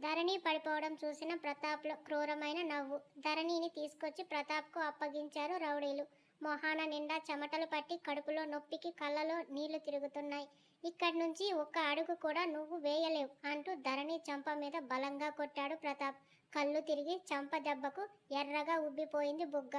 ధరణి పడిపోవడం చూసిన ప్రతాప్లో క్రూరమైన నవ్వు. ధరణిని తీసుకొచ్చి ప్రతాప్కు అప్పగించారు రౌడీలు. మొహాన నిండా చెమటలు పట్టి కడుపులో నొప్పికి కళ్ళలో నీళ్ళు తిరుగుతున్నాయి. ఇక్కడి నుంచి ఒక్క అడుగు కూడా నువ్వు వేయలేవు అంటూ ధరణి చంప మీద బలంగా కొట్టాడు ప్రతాప్. కళ్ళు తిరిగి చంప దెబ్బకు ఎర్రగా ఉబ్బిపోయింది బుగ్గ.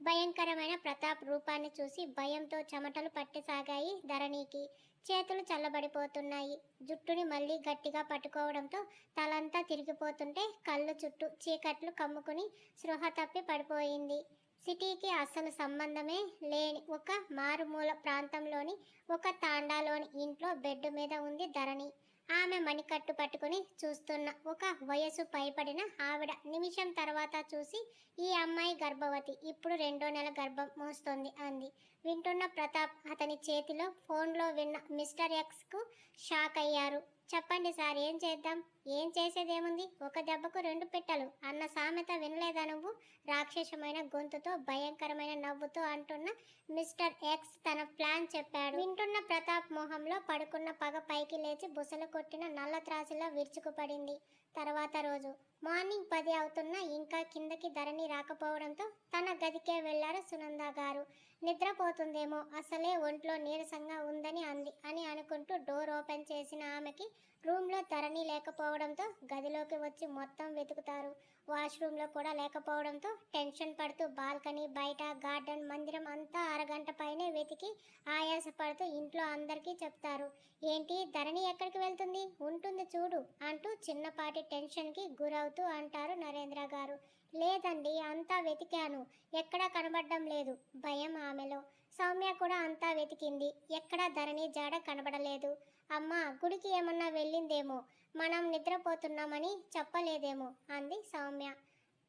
భయంకరమైన ప్రతాప్ రూపాన్ని చూసి భయంతో చెమటలు పట్టసాగాయి ధరణికి. చేతులు చల్లబడిపోతున్నాయి. జుట్టుని మళ్ళీ గట్టిగా పట్టుకోవడంతో తలంతా తిరిగిపోతుంటే కళ్ళు చుట్టూ చీకట్లు కమ్ముకుని స్పృహ తప్పి పడిపోయింది. సిటీకి అసలు సంబంధమే లేని ఒక మారుమూల ప్రాంతంలోని ఒక తాండాలోని ఇంట్లో బెడ్ మీద ఉంది ధరణి. ఆమె మణికట్టు పట్టుకుని చూస్తున్న ఒక వయసు పైపడిన ఆవిడ నిమిషం తర్వాత చూసి ఈ అమ్మాయి గర్భవతి ఇప్పుడు రెండో నెల గర్భం మోస్తోంది అంది. వింటున్న ప్రతాప్ అతని చేతిలో ఫోన్లో విన్న మిస్టర్ ఎక్స్కు షాక్ అయ్యారు చెప్పండి సార్ ఏం చేద్దాం? ఏం చేసేదేముంది? ఒక దెబ్బకు రెండు పెట్టలు. అన్న సామెత వినలేదా నువ్వు? రాక్షసమైన గొంతుతో భయంకరమైన నవ్వుతో అంటున్న మిస్టర్ ఎక్స్ తన ప్లాన్ చెప్పాడు. వింటున్న ప్రతాప్ మొహంలో పడుకున్న పగ పైకి లేచి బుసలు కొట్టిన నల్ల త్రాసులా విరుచుకుపడింది. తర్వాత రోజు మార్నింగ్ పది అవుతున్నా ఇంకా కిందకి ధరణి రాకపోవడంతో తన గదికే వెళ్ళారు సునంద గారు. నిద్రపోతుందేమో అసలే ఒంట్లో నీరసంగా ఉందని అంది. అని అనుకుంటూ డోర్ ఓపెన్ చేసిన ఆమెకి రూమ్లో ధరణి లేకపోవడంతో గదిలోకి వచ్చి మొత్తం వెతుకుతారు. వాష్రూమ్లో కూడా లేకపోవడంతో టెన్షన్ పడుతూ బాల్కనీ బయట గార్డెన్ మందిరం అంతా అరగంట పైనే వెతికి ఆయాసపడుతూ ఇంట్లో అందరికీ చెప్తారు. ఏంటి ధరణి ఎక్కడికి వెళ్తుంది? ఉంటుంది చూడు అంటూ చిన్నపాటి టెన్షన్కి గురవు అవుతూ అంటారు నరేంద్ర గారు. లేదండి అంతా వెతికాను. ఎక్కడా కనబడడం లేదు. భయం ఆమెలో. సౌమ్య కూడా అంతా వెతికింది. ఎక్కడా ధరణి జాడ కనబడలేదు. అమ్మా గుడికి ఏమన్నా వెళ్ళిందేమో. మనం నిద్రపోతున్నామని చెప్పలేదేమో అంది సౌమ్య.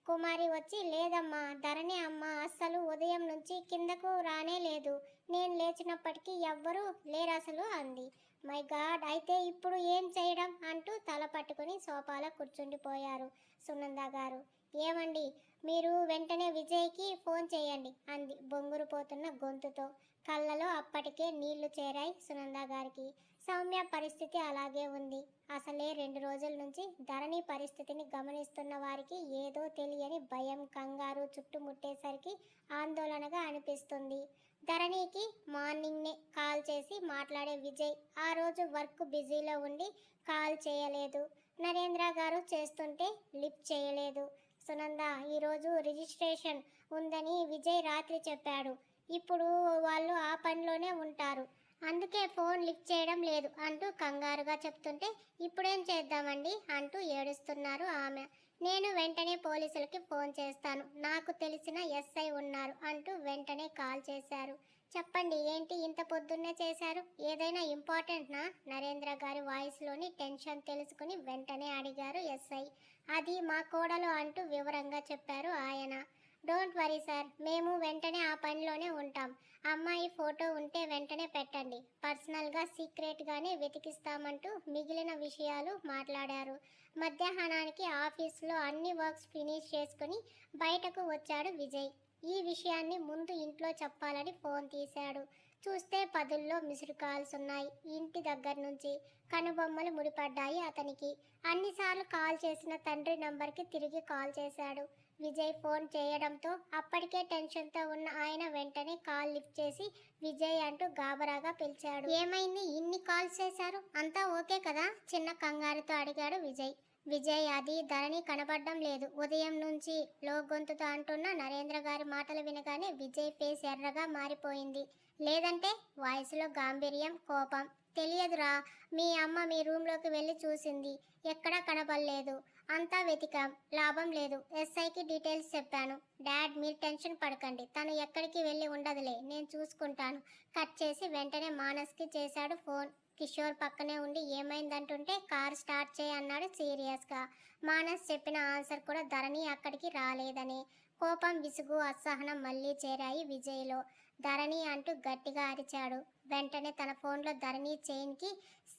కుమారి వచ్చి లేదమ్మా ధరణి అమ్మ అస్సలు ఉదయం నుంచి కిందకు రానే లేదు నేను లేచినప్పటికీ ఎవ్వరూ లేరు అసలు అంది. మై గాడ్ అయితే ఇప్పుడు ఏం చేయడం? అంటూ తల పట్టుకుని సోఫాలో కూర్చుండిపోయారు సునంద గారు. ఏమండి మీరు వెంటనే విజయ్కి ఫోన్ చేయండి అంది బొంగురు పోతున్న గొంతుతో. కళ్ళలో అప్పటికే నీళ్ళు చేరాయి సునంద గారికి. సౌమ్య పరిస్థితి అలాగే ఉంది. అసలే రెండు రోజుల నుంచి ధరణి పరిస్థితిని గమనిస్తున్న వారికి ఏదో తెలియని భయం కంగారు చుట్టుముట్టేసరికి ఆందోళనగా అనిపిస్తుంది. ధరణికి మార్నింగ్నే కాల్ చేసి మాట్లాడే విజయ్ ఆ రోజు వర్క్ బిజీలో ఉండి కాల్ చేయలేదు. నరేంద్ర గారు చేస్తుంటే లిఫ్ట్ చేయలేదు. సునంద ఈరోజు రిజిస్ట్రేషన్ ఉందని విజయ్ రాత్రి చెప్పాడు. ఇప్పుడు వాళ్ళు ఆ పనిలోనే ఉంటారు. అందుకే ఫోన్ లిఫ్ట్ చేయడం లేదు అంటూ కంగారుగా చెప్తుంటే ఇప్పుడేం చేద్దామండి? అంటూ ఏడుస్తున్నారు ఆమె. నేను వెంటనే పోలీసులకి ఫోన్ చేస్తాను. నాకు తెలిసిన ఎస్ఐ ఉన్నారు అంటూ వెంటనే కాల్ చేశారు. చెప్పండి ఏంటి ఇంత పొద్దున్నే చేశారు? ఏదైనా ఇంపార్టెంట్నా నరేంద్ర గారి వాయిస్లోని టెన్షన్ తెలుసుకుని వెంటనే అడిగారు ఎస్ఐ. అది మా కోడలు అంటూ వివరంగా చెప్పారు ఆయన. డోంట్ వరీ సార్ మేము వెంటనే ఆ పనిలోనే ఉంటాం. అమ్మాయి ఫోటో ఉంటే వెంటనే పెట్టండి. పర్సనల్గా సీక్రెట్గానే వెతికిస్తామంటూ మిగిలిన విషయాలు మాట్లాడారు. మధ్యాహ్నానికి ఆఫీస్లో అన్ని వర్క్స్ ఫినిష్ చేసుకుని బయటకు వచ్చాడు విజయ్. ఈ విషయాన్ని ముందు ఇంట్లో చెప్పాలని ఫోన్ తీశాడు. చూస్తే పదుల్లో మిస్డ్ కాల్స్ ఉన్నాయి. ఇంటి దగ్గర నుంచి కనుబొమ్మలు ముడిపడ్డాయి అతనికి. అన్నిసార్లు కాల్ చేసిన తండ్రి నంబర్కి తిరిగి కాల్ చేశాడు. విజయ్ ఫోన్ చేయడంతో అప్పటికే టెన్షన్తో ఉన్న ఆయన వెంటనే కాల్ లిఫ్ట్ చేసి విజయ్ అంటూ గాబరాగా పిలిచాడు. ఏమైంది? ఇన్ని కాల్స్ చేశారు? అంతా ఓకే కదా? చిన్న కంగారుతో అడిగాడు విజయ్. విజయ్ అది ధరణి కనబడడం లేదు. ఉదయం నుంచి లో గొంతుతో అంటున్న నరేంద్ర గారి మాటలు వినగానే విజయ్ ఫేస్ ఎర్రగా మారిపోయింది. లేదంటే వాయిస్లో గాంభీర్యం కోపం. తెలియదురా మీ అమ్మ మీ రూమ్లోకి వెళ్ళి చూసింది. ఎక్కడా కనబడలేదు. అంతా వెతికాం. లాభం లేదు. ఎస్ఐకి డీటెయిల్స్ చెప్పాను. డాడ్ మీరు టెన్షన్ పడకండి. తను ఎక్కడికి వెళ్ళి ఉండదులే. నేను చూసుకుంటాను. కట్ చేసి వెంటనే మానస్కి చేశాడు ఫోన్. కిషోర్ పక్కనే ఉండి ఏమైందంటుంటే కార్ స్టార్ట్ చేయి అన్నాడు సీరియస్గా. మానస్ చెప్పిన ఆన్సర్ కూడా ధరణి అక్కడికి రాలేదని. కోపం విసుగు అసహనం మళ్ళీ చేరాయి విజయ్లో. ధరణి అంటూ గట్టిగా అరిచాడు. వెంటనే తన ఫోన్లో ధరణి చైన్కి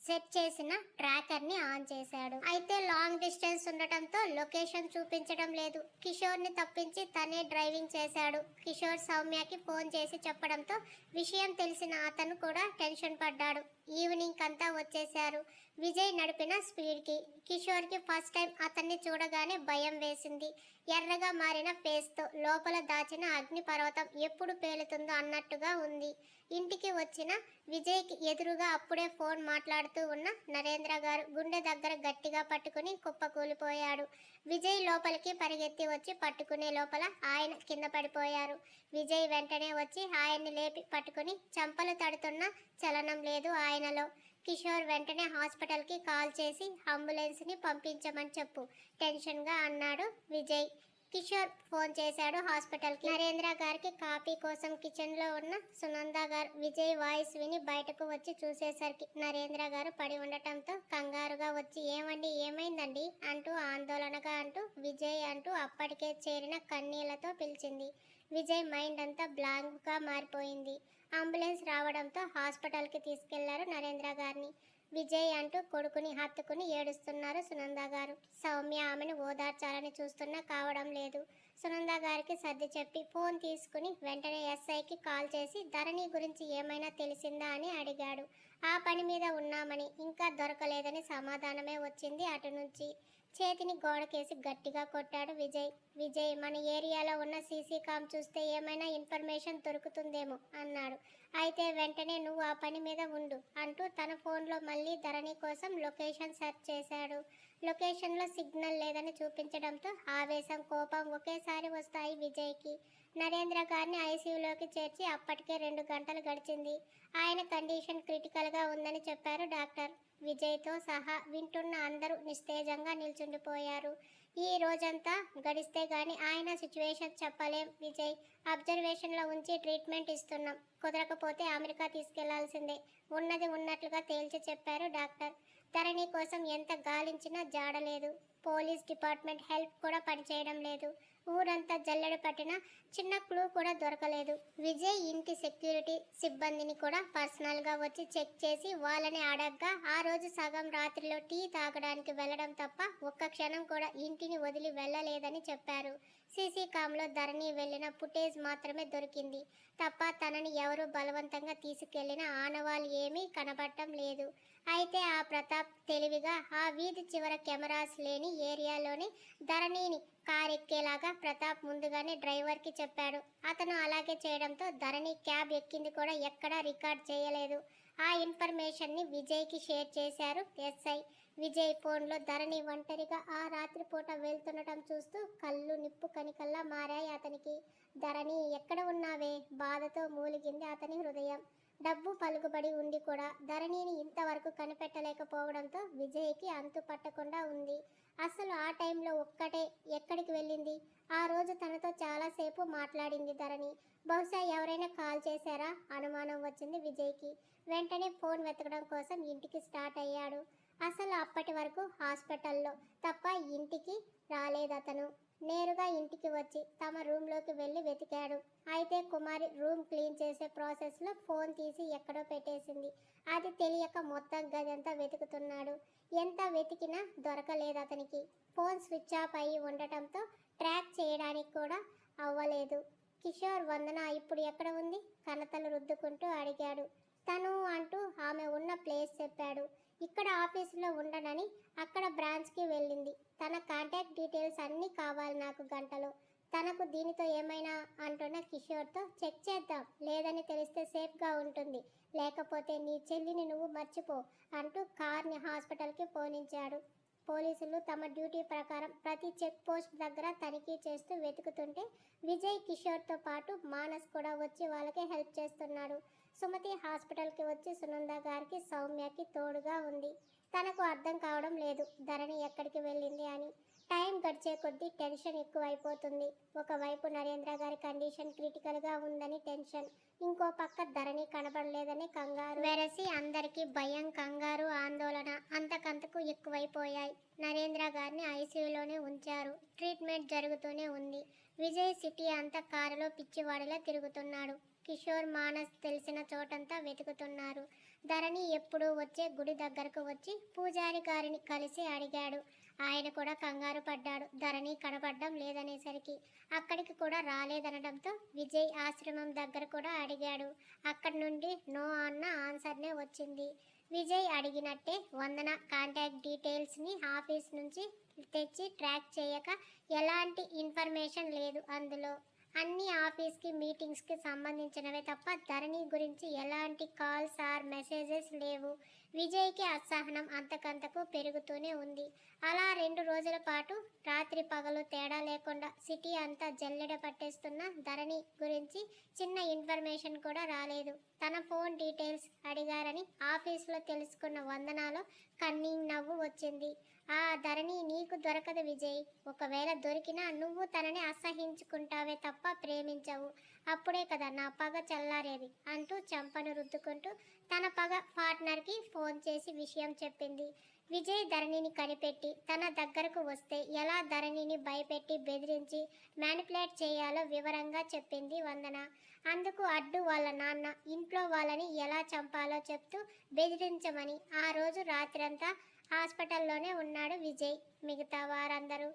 సెట్ చేసిన ట్రాకర్ని ఆన్ చేశాడు. అయితే లాంగ్ డిస్టెన్స్ ఉండటంతో లొకేషన్ చూపించడం లేదు. కిషోర్ని తప్పించి తనే డ్రైవింగ్ చేశాడు. కిషోర్ సౌమ్యకి ఫోన్ చేసి చెప్పడంతో విషయం తెలిసిన అతను కూడా టెన్షన్ పడ్డాడు. ఈవినింగ్ అంతా వచ్చేశారు. విజయ్ నడిపిన స్పీడ్కి. కిషోర్కి ఫస్ట్ టైం అతన్ని చూడగానే భయం వేసింది. ఎర్రగా మారిన ఫేస్తో లోపల దాచిన అగ్నిపర్వతం ఎప్పుడు పేలుతుందో అన్నట్టుగా ఉంది. ఇంటికి వచ్చిన విజయ్కి ఎదురుగా అప్పుడే ఫోన్ మాట్లాడుతూ ఉన్న నరేంద్ర గారు గుండె దగ్గర గట్టిగా పట్టుకుని కుప్పకూలిపోయాడు. విజయ్ లోపలికి పరిగెత్తి వచ్చి పట్టుకునే లోపల ఆయన కింద పడిపోయారు. విజయ్ వెంటనే వచ్చి ఆయన్ని లేపి పట్టుకుని చంపలు తడుతున్న చలనం లేదు ఆయనలో. కిషోర్ వెంటనే హాస్పిటల్కి కాల్ చేసి అంబులెన్స్ని పంపించమని చెప్పు టెన్షన్గా అన్నాడు విజయ్. కిషోర్ ఫోన్ చేశాడు హాస్పిటల్కి. నరేంద్ర గారికి కాఫీ కోసం కిచెన్లో ఉన్న సునంద గారు విజయ్ వాయిస్ విని బయటకు వచ్చి చూసేసరికి నరేంద్ర గారు పడి ఉండటంతో కంగారుగా వచ్చి ఏమండి ఏమైందండి? అంటూ ఆందోళనగా అంటూ విజయ్ అంటూ అప్పటికే చేరిన కన్నీళ్ళతో పిలిచింది. విజయ్ మైండ్ అంతా బ్లాంక్గా మారిపోయింది. అంబులెన్స్ రావడంతో హాస్పిటల్కి తీసుకెళ్ళారు నరేంద్ర గారిని. విజయ్ అంటూ కొడుకుని హత్తుకుని ఏడుస్తున్నారు సునంద గారు. సౌమ్య ఆమెను ఓదార్చాలని చూస్తున్నా కావడం లేదు. సునంద గారికి సర్ది చెప్పి ఫోన్ తీసుకుని వెంటనే ఎస్ఐకి కాల్ చేసి ధరణి గురించి ఏమైనా తెలిసిందా అని అడిగాడు. ఆ పని మీద ఉన్నామని ఇంకా దొరకలేదని సమాధానమే వచ్చింది అటు నుంచి. చేతిని గోడకేసి గట్టిగా కొట్టాడు విజయ్. విజయ్ మన ఏరియాలో ఉన్న సీసీ కామ్ చూస్తే ఏమైనా ఇన్ఫర్మేషన్ దొరుకుతుందేమో అన్నాడు. అయితే వెంటనే నువ్వు ఆ పని మీద ఉండు అంటూ తన ఫోన్లో మళ్ళీ ధరణి కోసం లొకేషన్ సెర్చ్ చేశాడు. లొకేషన్లో సిగ్నల్ లేదని చూపించడంతో ఆవేశం కోపం ఒకేసారి వస్తాయి విజయ్కి. నరేంద్ర గారిని ఐసీయూలోకి చేర్చి అప్పటికే రెండు గంటలు గడిచింది. ఆయన కండిషన్ క్రిటికల్గా ఉందని చెప్పారు డాక్టర్. విజయ్తో సహా వింటున్న అందరూ నిస్తేజంగా నిల్చుండిపోయారు. ఈ రోజంతా గడిస్తే గాని ఆయన సిచ్యువేషన్ చెప్పలేం విజయ్. అబ్జర్వేషన్లో ఉంచి ట్రీట్మెంట్ ఇస్తున్నాం. కుదరకపోతే అమెరికా తీసుకెళ్ళాల్సిందే. ఉన్నది ఉన్నట్లుగా తేల్చి చెప్పారు డాక్టర్. ధరణి కోసం ఎంత గాలించినా జాడలేదు. పోలీస్ డిపార్ట్మెంట్ హెల్ప్ కూడా పనిచేయడం లేదు. ఊరంతా జల్లెడ పట్టిన చిన్న క్లూ కూడా దొరకలేదు. విజయ్ ఇంటి సెక్యూరిటీ సిబ్బందిని కూడా పర్సనల్గా వచ్చి చెక్ చేసి వాళ్ళని అడగ్గా ఆ రోజు సగం రాత్రిలో టీ తాగడానికి వెళ్ళడం తప్ప ఒక్క క్షణం కూడా ఇంటిని వదిలి వెళ్ళలేదని చెప్పారు. సీసీ కామ్లో ధరణి వెళ్ళిన ఫుటేజ్ మాత్రమే దొరికింది. తప్ప తనని ఎవరు బలవంతంగా తీసుకెళ్ళిన ఆనవాళ్ళు ఏమీ కనబడటం లేదు. అయితే ఆ ప్రతాప్ తెలివిగా ఆ వీధి చివర కెమెరాస్ లేని ఏరియాలోని ధరణిని కారెక్కేలాగా ప్రతాప్ ముందుగానే డ్రైవర్కి చెప్పాడు. అతను అలాగే చేయడంతో ధరణి క్యాబ్ ఎక్కింది కూడా ఎక్కడా రికార్డ్ చేయలేదు. ఆ ఇన్ఫర్మేషన్ని విజయ్కి షేర్ చేశారు ఎస్ఐ. విజయ్ ఫోన్లో ధరణి ఒంటరిగా ఆ రాత్రిపూట వెళ్తుండటం చూస్తూ కళ్ళు నిప్పు కనికల్లా మారాయి అతనికి. ధరణి ఎక్కడ ఉన్నావే? బాధతో మూలిగింది అతని హృదయం. డబ్బు పలుకుబడి ఉండి కూడా. ధరణిని ఇంతవరకు కనిపెట్టలేకపోవడంతో విజయ్కి అంతు పట్టకుండా ఉంది. అసలు ఆ టైంలో ఒక్కటే ఎక్కడికి వెళ్ళింది? ఆ రోజు తనతో చాలాసేపు మాట్లాడింది ధరణి. బహుశా ఎవరైనా కాల్ చేశారా? అనుమానం వచ్చింది విజయ్కి. వెంటనే ఫోన్ వెతకడం కోసం ఇంటికి స్టార్ట్ అయ్యాడు. అసలు అప్పటి వరకు హాస్పిటల్లో తప్ప ఇంటికి రాలేదు అతను నేరుగా ఇంటికి వచ్చి తమ రూమ్లోకి వెళ్ళి వెతికాడు. అయితే కుమారి రూమ్ క్లీన్ చేసే ప్రాసెస్లో ఫోన్ తీసి ఎక్కడో పెట్టేసింది. అది తెలియక మొత్తం గదంతా వెతుకుతున్నాడు. ఎంత వెతికినా దొరకలేదు అతనికి. ఫోన్ స్విచ్ ఆఫ్ అయి ఉండటంతో ట్రాక్ చేయడానికి కూడా అవ్వలేదు. కిషోర్ వందన ఇప్పుడు ఎక్కడ ఉంది? కనతలు రుద్దుకుంటూ అడిగాడు. తను అంటూ ఆమె ఉన్న ప్లేస్ చెప్పాడు. ఇక్కడ ఆఫీసులో ఉండనని అక్కడ బ్రాంచ్కి వెళ్ళింది. తన కాంటాక్ట్ డీటెయిల్స్ అన్నీ కావాలి నాకు గంటలో. తనకు దీనితో ఏమైనా అంటున్న కిషోర్తో చెక్ చేద్దాం. లేదని తెలిస్తే సేఫ్గా ఉంటుంది. లేకపోతే నీ చెల్లిని నువ్వు మర్చిపో అంటూ కార్ని హాస్పిటల్కి పోనించాడు. పోలీసులు తమ డ్యూటీ ప్రకారం ప్రతి చెక్ పోస్ట్ దగ్గర తనిఖీ చేస్తూ వెతుకుతుంటే విజయ్ కిషోర్తో పాటు మానస్ కూడా వచ్చి వాళ్ళకి హెల్ప్ చేస్తున్నాడు. సుమతి హాస్పిటల్కి వచ్చి సునంద గారికి సౌమ్యకి తోడుగా ఉంది. తనకు అర్థం కావడం లేదు. ధరణి ఎక్కడికి వెళ్ళింది అని. టైం గడిచే కొద్దీ టెన్షన్ ఎక్కువైపోతుంది. ఒకవైపు నరేంద్ర గారి కండిషన్ క్రిటికల్గా ఉందని టెన్షన్. ఇంకో పక్క ధరణి కనబడలేదని కంగారు. వెరసి అందరికీ భయం కంగారు ఆందోళన అంతకంతకు ఎక్కువైపోయాయి. నరేంద్ర గారిని ఐసీయూలోనే ఉంచారు. ట్రీట్మెంట్ జరుగుతూనే ఉంది. విజయ్ సిటీ అంతా కారులో పిచ్చివాడిలా తిరుగుతున్నాడు. కిషోర్ మానస్ తెలిసిన చోటంతా వెతుకుతున్నారు. ధరణి ఎప్పుడూ వచ్చే గుడి దగ్గరకు వచ్చి పూజారి గారిని కలిసి అడిగాడు. ఆయన కూడా కంగారు పడ్డాడు. ధరణి కనపడడం లేదనేసరికి అక్కడికి కూడా రాలేదనడంతో విజయ్ ఆశ్రమం దగ్గర కూడా అడిగాడు. అక్కడి నుండి నో అన్న ఆన్సర్నే వచ్చింది. విజయ్ అడిగినట్టే వందన కాంటాక్ట్ డీటెయిల్స్ని ఆఫీస్ నుంచి తెచ్చి ట్రాక్ చేయక ఎలాంటి ఇన్ఫర్మేషన్ లేదు అందులో. అన్ని ఆఫీస్కి మీటింగ్స్కి సంబంధించినవే తప్ప ధరణి గురించి ఎలాంటి కాల్స్ ఆర్ మెసేజెస్ లేవు. విజయ్కి అసహనం అంతకంతకు పెరుగుతూనే ఉంది. అలా రెండు రోజుల పాటు రాత్రి పగలు తేడా లేకుండా సిటీ అంతా జల్లెడ పట్టేస్తున్న ధరణి గురించి చిన్న ఇన్ఫర్మేషన్ కూడా రాలేదు. తన ఫోన్ డీటెయిల్స్ అడిగారని ఆఫీస్లో తెలుసుకున్న వందనాలో కన్నింగ్ నవ్వు వచ్చింది. ఆ ధరణి నీకు దొరకదు విజయ్. ఒకవేళ దొరికినా నువ్వు తనని అసహించుకుంటావే తప్ప ప్రేమించవు. అప్పుడే కదా నా పగ చల్లారేది అంటూ చంపను రుద్దుకుంటూ తన పగ పార్ట్నర్కి ఫోన్ చేసి విషయం చెప్పింది. విజయ్ ధరణిని కనిపెట్టి తన దగ్గరకు వస్తే ఎలా ధరణిని భయపెట్టి బెదిరించి మ్యానిపులేట్ చేయాలో వివరంగా చెప్పింది వందన. అందుకు అడ్డు వాళ్ళ నాన్న ఇంట్లో వాళ్ళని ఎలా చంపాలో చెప్తూ బెదిరించమని ఆ రోజు రాత్రంతా హాస్పిటల్లోనే ఉన్నాడు విజయ్. మిగతా వారందరూ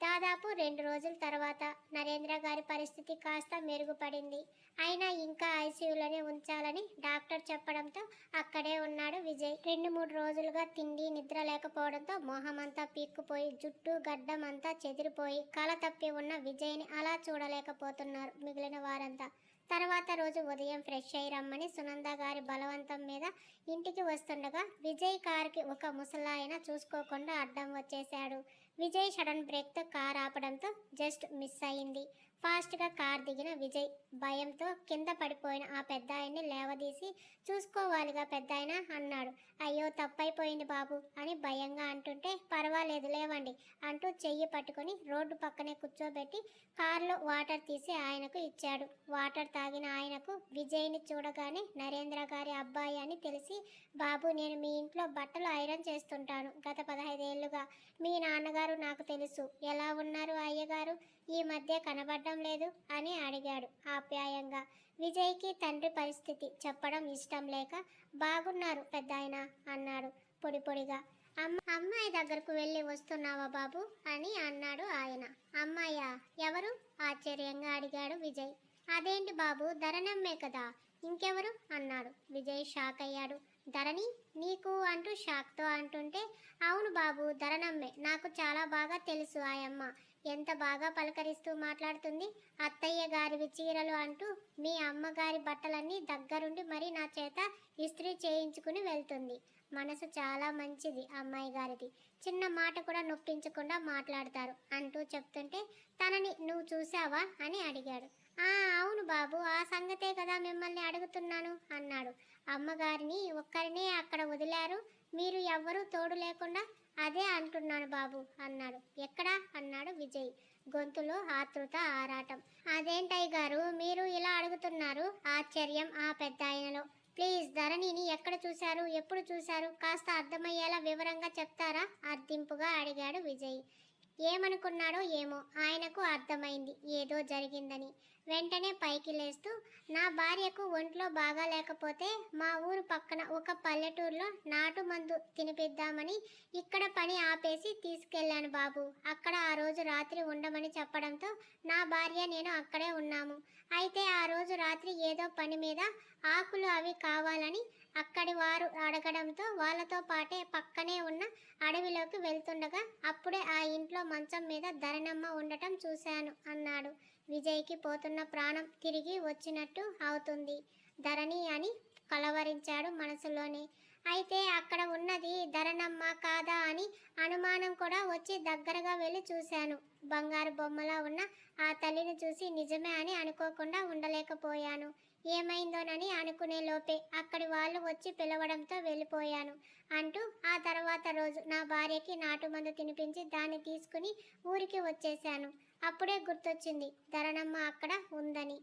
దాదాపు రెండు రోజుల తర్వాత నరేంద్ర గారి పరిస్థితి కాస్త మెరుగుపడింది. అయినా ఇంకా ఐసీయూలోనే ఉంచాలని డాక్టర్ చెప్పడంతో అక్కడే ఉన్నాడు విజయ్. రెండు మూడు రోజులుగా తిండి నిద్ర లేకపోవడంతో మొహమంతా పీక్కుపోయి జుట్టు గడ్డం అంతా చెదిరిపోయి కళ తప్పి ఉన్న విజయ్ని అలా చూడలేకపోతున్నారు మిగిలిన వారంతా. తర్వాత రోజు ఉదయం ఫ్రెష్ అయి రమ్మని సునంద గారి బలవంతం మీద ఇంటికి వస్తుండగా విజయ్ కార్కి ఒక ముసలాయన చూసుకోకుండా అడ్డం వచ్చేశాడు. విజయ్ సడన్ బ్రేక్తో కార్ ఆపడంతో జస్ట్ మిస్ అయింది. ఫాస్ట్గా కార్ దిగిన విజయ్ భయంతో కింద పడిపోయిన ఆ పెద్ద ఆయన్ని లేవదీసి చూసుకోవాలిగా పెద్ద అన్నాడు. అయ్యో తప్పైపోయింది బాబు అని భయంగా అంటుంటే పర్వాలేదు లేవండి అంటూ చెయ్యి పట్టుకొని రోడ్డు పక్కనే కూర్చోబెట్టి కారులో వాటర్ తీసి ఆయనకు ఇచ్చాడు. వాటర్ తాగిన ఆయనకు విజయ్ని చూడగానే నరేంద్ర గారి అబ్బాయి అని తెలిసి బాబు నేను మీ ఇంట్లో బట్టలు ఐరన్ చేస్తుంటాను గత పదహైదేళ్ళుగా. మీ నాన్నగారు నాకు తెలుసు. ఎలా ఉన్నారు అయ్యగారు? ఈ మధ్య కనబడడం లేదు? అని అడిగాడు ఆప్యాయంగా. విజయ్కి తండ్రి పరిస్థితి చెప్పడం ఇష్టం లేక బాగున్నారు పెద్దాయన అన్నాడు పొడి పొడిగా. అమ్మ అమ్మాయి దగ్గరకు వెళ్ళి వస్తున్నావా బాబు? అని అన్నాడు ఆయన. అమ్మాయా ఎవరు? ఆశ్చర్యంగా అడిగాడు విజయ్. అదేంటి బాబు ధరణమ్మే కదా? ఇంకెవరు? అన్నాడు విజయ్ షాక్ అయ్యాడు. ధరణి నీకు అంటూ షాక్తో అంటుంటే అవును బాబు ధరణమ్మే. నాకు చాలా బాగా తెలుసు ఆయమ్మ. ఎంత బాగా పలకరిస్తూ మాట్లాడుతుంది? అత్తయ్య గారివి చీరలు అంటూ మీ అమ్మగారి బట్టలన్నీ దగ్గరుండి మరి నా చేత ఇస్త్రీ చేయించుకుని వెళ్తుంది. మనసు చాలా మంచిది అమ్మాయి గారిది. చిన్న మాట కూడా నొప్పించకుండా మాట్లాడతారు అంటూ చెప్తుంటే తనని నువ్వు చూసావా అని అడిగాడు. ఆ అవును బాబు ఆ సంగతే కదా మిమ్మల్ని అడుగుతున్నాను అన్నాడు. అమ్మగారిని ఒక్కరినే అక్కడ వదిలారు. మీరు ఎవ్వరూ తోడు లేకుండా అదే అంటున్నాను బాబు అన్నాడు. ఎక్కడా? అన్నాడు విజయ్. గొంతులో ఆతృత ఆరాటం. అదేంటయ్య గారు మీరు ఇలా అడుగుతున్నారు? ఆశ్చర్యం ఆ పెద్ద ఆయనలో ప్లీజ్ ధరణిని ఎక్కడ చూశారు? ఎప్పుడు చూశారు? కాస్త అర్థమయ్యేలా వివరంగా చెప్తారా? అర్థింపుగా అడిగాడు విజయ్. ఏమనుకున్నాడో ఏమో ఆయనకు అర్థమైంది. ఏదో జరిగిందని. వెంటనే పైకి లేస్తూ నా భార్యకు ఒంట్లో బాగా లేకపోతే మా ఊరు పక్కన ఒక పల్లెటూరులో నాటు మందు తినిపిద్దామని ఇక్కడ పని ఆపేసి తీసుకెళ్ళాను బాబు. అక్కడ ఆ రోజు రాత్రి ఉండమని చెప్పడంతో నా భార్య నేను అక్కడే ఉన్నాము. అయితే ఆ రోజు రాత్రి ఏదో పని మీద ఆకులు అవి కావాలని అక్కడి వారు అడగడంతో వాళ్ళతో పాటే పక్కనే ఉన్న అడవిలోకి వెళ్తుండగా అప్పుడే ఆ ఇంట్లో మంచం మీద ధరణమ్మ ఉండటం చూశాను అన్నాడు. విజయ్కి పోతున్న ప్రాణం తిరిగి వచ్చినట్టు అవుతుంది. ధరణి అని కలవరించాడు మనసులోనే. అయితే అక్కడ ఉన్నది ధరణమ్మ కాదా అని అనుమానం కూడా వచ్చి దగ్గరగా వెళ్ళి చూశాను. బంగారు బొమ్మలా ఉన్న ఆ తల్లిని చూసి నిజమే అని అనుకోకుండా ఉండలేకపోయాను. ఏమైందోనని అనుకునే లోపే అక్కడి వాళ్ళు వచ్చి పిలవడంతో వెళ్ళిపోయాను అంటూ ఆ తర్వాత రోజు నా భార్యకి నాటుమందు తినిపించి దాన్ని తీసుకుని ఊరికి వచ్చేశాను. అప్పుడే గుర్తొచ్చింది ధరణమ్మ అక్కడ ఉందని.